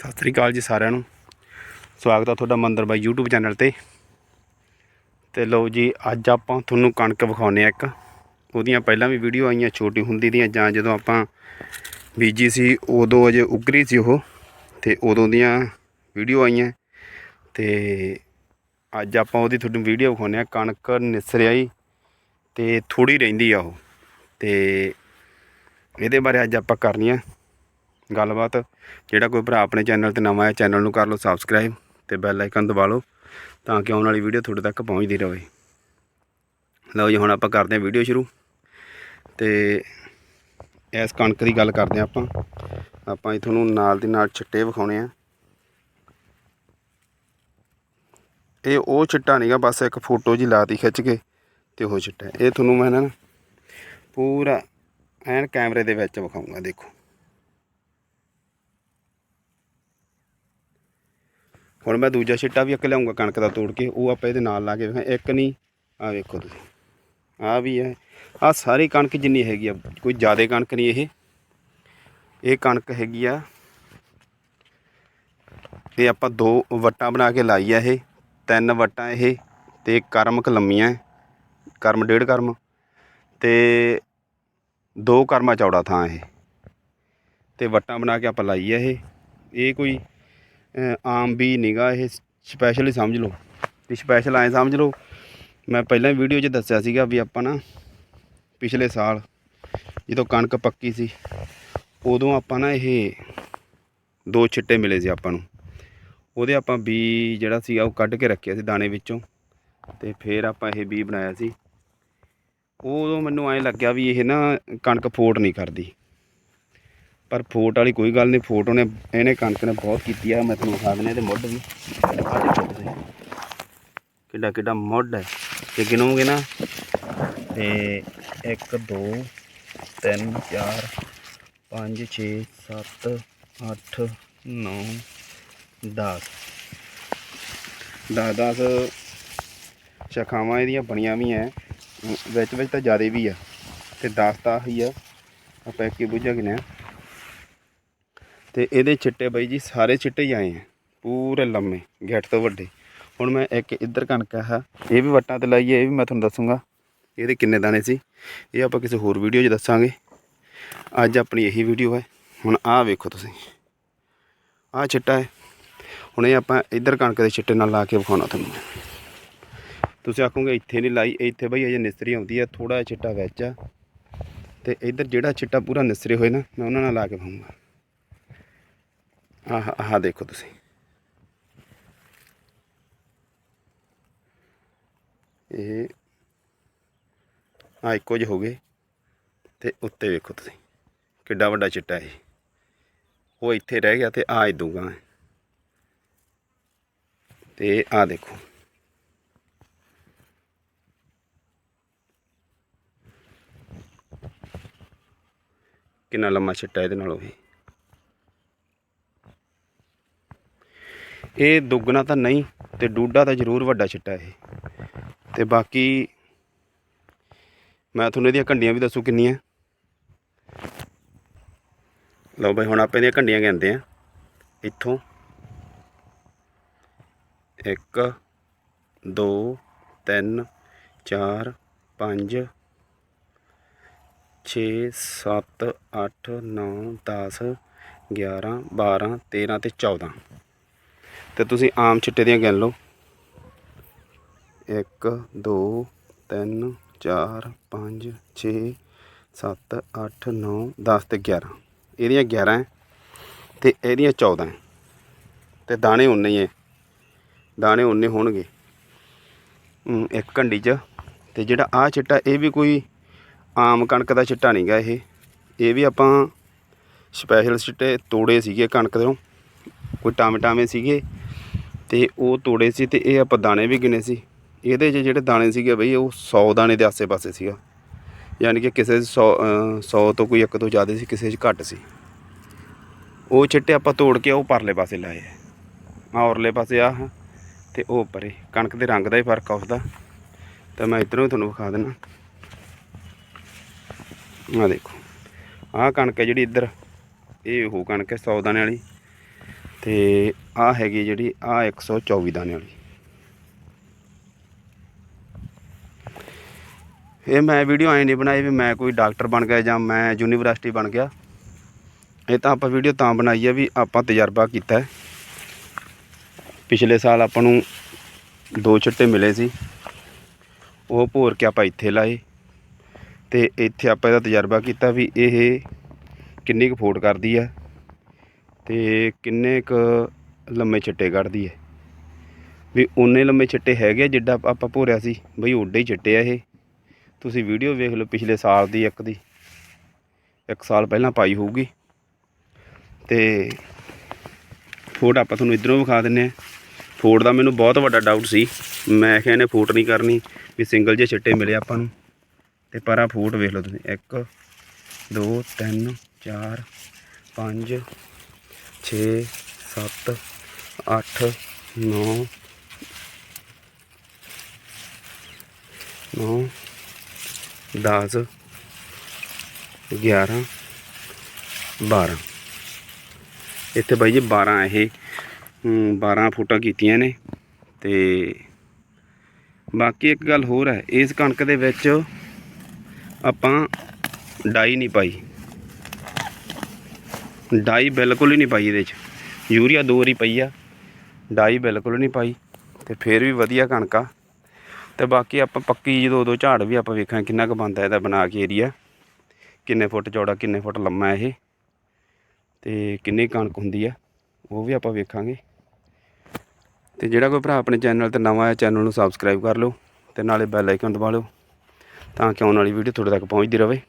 ਸਤਿ ਸ੍ਰੀ ਅਕਾਲ ਜੀ ਸਾਰਿਆਂ ਨੂੰ। ਸਵਾਗਤ ਆ ਤੁਹਾਡਾ ਮੰਦਰ ਬਾਈ YouTube ਚੈਨਲ ਤੇ। ਤੇ ਲਓ ਜੀ, ਅੱਜ ਆਪਾਂ ਤੁਹਾਨੂੰ ਕਣਕ ਵਿਖਾਉਨੇ ਆ ਇੱਕ। ਉਹਦੀਆਂ ਪਹਿਲਾਂ ਵੀ ਵੀਡੀਓ ਆਈਆਂ, ਛੋਟੀ ਹੁੰਦੀ ਦੀਆਂ, ਜਾਂ ਜਦੋਂ ਆਪਾਂ ਬੀਜੀ ਸੀ, ਉਦੋਂ ਅਜੇ ਉਗਰੀ ਸੀ ਉਹ। ਤੇ ਉਦੋਂ ਦੀਆਂ ਵੀਡੀਓ ਆਈਆਂ। ਤੇ ਅੱਜ ਆਪਾਂ ਉਹਦੀ ਤੁਹਾਨੂੰ ਵੀਡੀਓ ਵਿਖਾਉਨੇ ਆ, ਕਣਕ ਨਿਸਰਿਆਈ ਤੇ ਥੋੜੀ ਰਹਿੰਦੀ ਆ ਉਹ। ਤੇ ਇਹਦੇ ਬਾਰੇ ਅੱਜ ਆਪਾਂ ਕਰਨੀ ਆ ਗੱਲਬਾਤ। ਜਿਹੜਾ ਕੋਈ ਭਰਾ ਆਪਣੇ ਚੈਨਲ ਤੇ ਨਵਾਂ ਹੈ, ਚੈਨਲ ਨੂੰ ਕਰ ਲਓ ਸਬਸਕ੍ਰਾਈਬ ਤੇ ਬੈਲ ਆਈਕਨ ਦਬਾ ਲਓ ਤਾਂ ਕਿ ਆਉਣ ਵਾਲੀ ਵੀਡੀਓ ਤੁਹਾਡੇ ਤੱਕ ਪਹੁੰਚਦੀ ਰਹੇ। ਲਓ ਜੀ, ਹੁਣ ਆਪਾਂ ਕਰਦੇ ਹਾਂ ਵੀਡੀਓ ਸ਼ੁਰੂ। ਤੇ ਇਸ ਕਣਕ ਦੀ ਗੱਲ ਕਰਦੇ ਹਾਂ ਆਪਾਂ। ਆਪਾਂ ਇਹ ਤੁਹਾਨੂੰ ਨਾਲ ਦੀ ਨਾਲ ਛਿੱਟੇ ਵਿਖਾਉਣੇ ਆ। ਇਹ ਉਹ ਛਿੱਟਾ ਨਹੀਂਗਾ ਬਸ ਇੱਕ ਫੋਟੋ ਜੀ ਲਾਤੀ ਖਿੱਚ ਕੇ ਤੇ ਉਹ ਛਿੱਟਾ ਇਹ ਤੁਹਾਨੂੰ ਮੈਂ ਨਾ ਪੂਰਾ ਐਨ ਕੈਮਰੇ ਦੇ ਵਿੱਚ ਵਿਖਾਉਂਗਾ ਦੇਖੋ। ਹੁਣ ਮੈਂ ਦੂਜਾ ਛਿੱਟਾ ਵੀ ਇੱਕ ਲਿਆਉਂਗਾ ਕਣਕ ਦਾ ਤੋੜ ਕੇ, ਉਹ ਆਪਾਂ ਇਹਦੇ ਨਾਲ ਲਾ ਕੇ ਵੇਖਾਂ। ਇੱਕ ਨਹੀਂ ਆ ਵੇਖੋ ਤੁਸੀਂ। ਆ ਵੀ ਹੈ। ਆ ਸਾਰੀ ਕਣਕ ਜਿੰਨੀ ਹੈਗੀ ਆ, ਕੋਈ ਜ਼ਿਆਦਾ ਕਣਕ ਨਹੀਂ ਇਹ। ਇਹ ਕਣਕ ਹੈਗੀ ਆ, ਇਹ ਆਪਾਂ ਦੋ ਵੱਟਾਂ ਬਣਾ ਕੇ ਲਾਈ ਆ ਇਹ। ਤਿੰਨ ਵੱਟਾਂ ਇਹ ਤੇ ਕਰਮਕ ਲੰਮੀਆਂ ਕਰਮ ਡੇਢ ਕਰਮ ਤੇ ਦੋ ਕਰਮਾ ਚੌੜਾ ਥਾਂ ਇਹ। ਤੇ ਵੱਟਾਂ ਬਣਾ ਕੇ ਆਪਾਂ ਲਾਈ ਆ ਇਹ। ਇਹ ਕੋਈ ਆਮ ਵੀ ਨਿਗਾ, ਇਹ ਸਪੈਸ਼ਲ ਹੀ ਸਮਝ ਲਓ। ਵੀ ਸਪੈਸ਼ਲ ਐਂ ਸਮਝ ਲਓ, ਮੈਂ ਪਹਿਲਾਂ ਵੀਡੀਓ 'ਚ ਦੱਸਿਆ ਸੀਗਾ ਵੀ ਆਪਾਂ ਨਾ ਪਿਛਲੇ ਸਾਲ ਜਦੋਂ ਕਣਕ ਪੱਕੀ ਸੀ, ਉਦੋਂ ਆਪਾਂ ਨਾ ਇਹ ਦੋ ਛਿੱਟੇ ਮਿਲੇ ਸੀ ਆਪਾਂ ਨੂੰ। ਉਹਦੇ ਆਪਾਂ ਬੀ ਜਿਹੜਾ ਸੀਗਾ ਉਹ ਕੱਢ ਕੇ ਰੱਖਿਆ ਸੀ ਦਾਣੇ ਵਿੱਚੋਂ, ਤੇ ਫਿਰ ਆਪਾਂ ਇਹ ਬੀ ਬਣਾਇਆ ਸੀ। ਉਦੋਂ ਮੈਨੂੰ ਐਂ ਲੱਗਿਆ ਵੀ ਇਹ ਨਾ ਕਣਕ ਫੋਟ ਨਹੀਂ ਕਰਦੀ। ਪਰ ਫੋਟ ਵਾਲੀ ਕੋਈ ਗੱਲ ਨਹੀਂ, ਫੋਟ ਉਹਨੇ, ਇਹਨੇ ਕਣਕ ਨੇ ਬਹੁਤ ਕੀਤੀ ਆ, ਮੈਂ ਤੁਹਾਨੂੰ ਵਿਖਾ ਦਿੰਦਾ ਇਹਦੇ ਮੁੱਢ ਵੀ। ਕਿੱਡਾ ਕਿੱਡਾ ਮੁੱਢ ਹੈ। ਤੇ ਗਿਣੋਗੇ ਨਾ, ਤੇ 1 2 3 4 5 6 7 8 9 10 ਦਸ ਦਸ ਸ਼ਾਖਾਵਾਂ ਇਹਦੀਆਂ ਬਣੀਆਂ ਵੀ ਐ। ਵਿੱਚ ਵਿੱਚ ਤਾਂ ਜ਼ਿਆਦਾ ਵੀ ਆ, ਤੇ 10 ਤਾਂ ਹੀ ਆ। ਆਪਾਂ ਇੱਕ ਹੀ ਬੁੱਝਾ ਗਿਣਿਆ। ਤੇ ਇਹਦੇ ਚਿੱਟੇ ਬਾਈ ਜੀ ਸਾਰੇ ਛਿੱਟੇ ਹੀ ਆਏ ਆ, ਪੂਰੇ ਲੰਮੇ, ਗਿੱਟ ਤੋਂ ਵੱਡੇ। ਹੁਣ ਮੈਂ ਇੱਕ ਇੱਧਰ ਕਣਕ ਆ, ਇਹ ਵੀ ਵੱਟਾਂ ਤੇ ਲਾਈ ਹੈ ਇਹ ਵੀ ਮੈਂ ਤੁਹਾਨੂੰ ਦੱਸੂਗਾ, ਇਹਦੇ ਕਿੰਨੇ ਦਾਣੇ ਸੀ, ਇਹ ਆਪਾਂ ਕਿਸੇ ਹੋਰ ਵੀਡੀਓ 'ਚ ਦੱਸਾਂਗੇ। ਅੱਜ ਆਪਣੀ ਇਹੀ ਵੀਡੀਓ ਹੈ, ਹੁਣ ਆਹ ਵੇਖੋ ਤੁਸੀਂ, ਆਹ ਚਿੱਟਾ ਹੈ। ਹੁਣ ਇਹ ਆਪਾਂ ਇੱਧਰ ਕਣਕ ਦੇ ਚਿੱਟੇ ਨਾਲ ਲਾ ਕੇ ਵਿਖਾਉਣਾ ਤੁਹਾਨੂੰ ਤੁਸੀਂ ਆਖੋਗੇ ਇੱਥੇ ਨਹੀਂ ਲਾਈ, ਇੱਥੇ ਬਈ ਅਜੇ ਨਿਸਰੀ ਆਉਂਦੀ ਹੈ ਥੋੜਾ ਜਿਹਾ ਚਿੱਟਾ ਵਿੱਚ ਆ। ਤੇ ਇੱਧਰ ਜਿਹੜਾ ਚਿੱਟਾ ਪੂਰਾ ਨਿਸਰੇ ਹੋਏ ਨਾ, ਮੈਂ ਉਹਨਾਂ ਨਾਲ ਲਾ ਕੇ ਵਿਖਾਊਂਗਾ। ਆਹ ਆਹ ਦੇਖੋ ਤੁਸੀਂ। ਇਹ ਆ ਇੱਕੋ ਜਿਹੇ ਹੋ ਗਏ ਤੇ ਉੱਤੇ ਵੇਖੋ ਤੁਸੀਂ, ਕਿੱਡਾ ਵੱਡਾ ਚਿੱਟਾ ਇਹ। ਉਹ ਇੱਥੇ ਰਹਿ ਗਿਆ ਤੇ ਆ ਇਦੂਗਾ ਤੇ ਆ ਦੇਖੋ। ਕਿੰਨਾ ਲੰਮਾ ਚਿੱਟਾ ਇਹਦੇ ਨਾਲੋਂ ਇਹ। ਇਹ ਦੁੱਗਣਾ ਤਾਂ ਨਹੀਂ ਤੇ ਡੂਡਾ ਤਾਂ ਜ਼ਰੂਰ ਵੱਡਾ ਚਿੱਟਾ ਇਹ। ਤੇ ਬਾਕੀ ਮੈਂ ਤੁਹਾਨੂੰ ਇਹਦੀਆਂ ਕੰਡੀਆਂ ਵੀ ਦੱਸੂ ਕਿੰਨੀਆਂ। ਲਓ ਬਈ, ਹੁਣ ਆਪਾਂ ਇਹਦੀਆਂ ਕੰਡੀਆਂ ਗਿਣਦੇ ਆ। ਇੱਥੋਂ 1 2 3 4 5 6 7 8 9 10 11 12 13 ਤੇ 14 ਤੇ ਤੁਸੀਂ ਆਮ ਚਿੱਟੇ ਦੀਆਂ ਗਿਣ ਲਓ। 1 2 3 4 5 6 7 8 9 10 ਤੇ 11 ਇਹਦੀਆਂ 11 ਹੈ ਤੇ ਇਹਦੀਆਂ 14 ਹੈ ਤੇ ਦਾਣੇ ਉਨੇ ਹੀ ਹੈ ਦਾਣੇ ਉਨੇ ਹੋਣਗੇ। ਇੱਕ ਘੰਡੀ 'ਚ। ਤੇ ਜਿਹੜਾ ਆ ਚਿੱਟਾ, ਇਹ ਵੀ ਕੋਈ ਆਮ ਕਣਕ ਦਾ ਚਿੱਟਾ ਨਹੀਂਗਾ ਇਹ। ਇਹ ਵੀ ਆਪਾਂ ਸਪੈਸ਼ਲ ਚਿੱਟੇ ਤੋੜੇ ਸੀਗੇ ਕਣਕ ਦੇ ਕੋਈ ਟਾਮੇ ਟਾਮੇ ਸੀਗੇ। ਤੇ ਉਹ ਤੋੜੇ ਸੀ ਤੇ ਇਹ ਆਪਾਂ ਦਾਣੇ ਵੀ ਗਿਣੇ ਸੀ। ਇਹਦੇ 'ਚ ਜਿਹੜੇ ਦਾਣੇ ਸੀਗੇ ਬਈ, ਉਹ 100 ਦਾਣੇ ਦੇ ਆਸੇ-ਪਾਸੇ ਸੀਗਾ। ਯਾਨੀ ਕਿ ਕਿਸੇ 100 100 ਤੋਂ ਕੋਈ ਇੱਕ ਤੋਂ ਜ਼ਿਆਦਾ ਸੀ, ਕਿਸੇ 'ਚ ਘੱਟ ਸੀ। ਉਹ ਚਿੱਟੇ ਆਪਾਂ ਤੋੜ ਕੇ ਉਹ ਪਰਲੇ ਪਾਸੇ ਲਾਏ ਆ। ਔਰਲੇ ਪਾਸੇ ਆ ਤੇ ਉਹ ਪਰੇ ਕਣਕ ਦੇ ਰੰਗ ਦਾ ਹੀ ਫ਼ਰਕ ਆ ਉਸਦਾ। ਤਾਂ ਮੈਂ ਇਧਰੋਂ ਤੁਹਾਨੂੰ ਵਿਖਾ ਦਿੰਦਾ ਆ ਦੇਖੋ। ਆਹ ਕਣਕ ਹੈ ਜਿਹੜੀ ਇੱਧਰ। ਇਹ ਉਹ ਕਣਕ ਹੈ 100 ਦਾਣੇ ਵਾਲੀ। ਤੇ ਆ ਹੈਗੀ ਜਿਹੜੀ, ਆ 124 ਦਾਣੇ ਵਾਲੀ। ਇਹ ਮੈਂ ਵੀਡੀਓ ਐਂ ਨਹੀਂ ਬਣਾਈ ਵੀ ਮੈਂ ਕੋਈ ਡਾਕਟਰ ਬਣ ਗਿਆ ਜਾਂ ਮੈਂ ਯੂਨੀਵਰਸਿਟੀ ਬਣ ਗਿਆ। ਇਹ ਤਾਂ ਆਪਾਂ ਵੀਡੀਓ ਤਾਂ ਬਣਾਈ ਹੈ ਵੀ ਆਪਾਂ ਤਜਰਬਾ ਕੀਤਾ ਪਿਛਲੇ ਸਾਲ ਆਪਾਂ ਨੂੰ ਦੋ ਛਿੱਟੇ ਮਿਲੇ ਸੀ। ਉਹ ਭੋਰ ਕੇ ਆਪਾਂ ਇੱਥੇ ਲਾਏ। ਤੇ ਇੱਥੇ ਆਪਾਂ ਇਹਦਾ ਤਜਰਬਾ ਕੀਤਾ ਵੀ ਇਹ ਕਿੰਨੀ ਕੁ ਫੋਟ ਕਰਦੀ ਹੈ ਤੇ ਕਿੰਨੇ ਕੁ ਲੰਮੇ ਛਿੱਟੇ ਕੱਢਦੀ ਹੈ ਵੀ ਉਨੇ ਲੰਮੇ ਛਿੱਟੇ ਹੈਗੇ ਆ ਜਿੱਡਾ ਆਪਾਂ ਭੋਰਿਆ ਸੀ। ਬਈ ਓਡੇ ਹੀ ਛਿੱਟੇ ਆ ਇਹ। ਤੁਸੀਂ ਵੀਡੀਓ ਵੇਖ ਲਓ ਪਿਛਲੇ ਸਾਲ ਦੀ ਇੱਕ ਦੀ। ਇੱਕ ਸਾਲ ਪਹਿਲਾਂ ਪਾਈ ਹੋਊਗੀ। ਤੇ ਫੋਟ ਆਪਾਂ ਤੁਹਾਨੂੰ ਇਧਰੋਂ ਵਿਖਾ ਦਿੰਨੇ ਆ। ਫੋਟ ਦਾ ਮੈਨੂੰ ਬਹੁਤ ਵੱਡਾ ਡਾਊਟ ਸੀ। ਮੈਂ ਕਿਹਾ ਇਹਨੇ ਫੋਟ ਨਹੀਂ ਕਰਨੀ, ਵੀ ਸਿੰਗਲ ਜਿਹੇ ਛਿੱਟੇ ਮਿਲੇ ਆਪਾਂ ਨੂੰ। ਤੇ ਪਰ ਆ ਫੋਟ ਵੇਖ ਲਓ ਤੁਸੀਂ। 1 2 3 4 5 6 7 8 9 9 10 11 12 ਇੱਥੇ ਬਾਈ ਜੀ 12 ਇਹ ਹਮ, 12 ਫੁੱਟਾਂ ਕੀਤੀਆਂ ਨੇ ਤੇ ਬਾਕੀ ਇੱਕ ਗੱਲ ਹੋਰ ਹੈ ਇਸ ਕਣਕ ਦੇ ਵਿੱਚ ਆਪਾਂ ਡਾਈ ਨਹੀਂ ਪਾਈ। ਡਾਈ ਬਿਲਕੁਲ ਹੀ ਨਹੀਂ ਪਾਈ ਇਹਦੇ 'ਚ। ਯੂਰੀਆ ਦੋ ਵਾਰੀ ਪਈ ਆ, ਡਾਈ ਬਿਲਕੁਲ ਨਹੀਂ ਪਾਈ ਤੇ ਫਿਰ ਵੀ ਵਧੀਆ ਕਣਕ ਆ। ਤੇ ਬਾਕੀ ਆਪਾਂ ਪੱਕੀ ਜਦੋਂ ਉਦੋਂ ਝਾੜ ਵੀ ਆਪਾਂ ਵੇਖਾਂ ਕਿੰਨਾ ਕੁ ਬਣਦਾ ਇਹਦਾ ਬਣਾ ਕੇ ਏਰੀਆ ਕਿੰਨੇ ਫੁੱਟ ਚੌੜਾ, ਕਿੰਨੇ ਫੁੱਟ ਲੰਮਾ ਇਹ। ਤੇ ਕਿੰਨੀ ਕਣਕ ਹੁੰਦੀ ਆ, ਉਹ ਵੀ ਆਪਾਂ ਵੇਖਾਂਗੇ। ਤੇ ਜਿਹੜਾ ਕੋਈ ਭਰਾ ਆਪਣੇ ਚੈਨਲ ਤੇ ਨਵਾਂ ਹੈ ਚੈਨਲ ਨੂੰ ਸਬਸਕ੍ਰਾਈਬ ਕਰ ਲਓ ਤੇ ਨਾਲੇ ਬੈਲ ਆਈਕਨ ਦਬਾ ਲਓ ਤਾਂ ਕਿ ਆਉਣ ਵਾਲੀ ਵੀਡੀਓ ਤੁਹਾਡੇ ਤੱਕ ਪਹੁੰਚਦੀ ਰਹੇ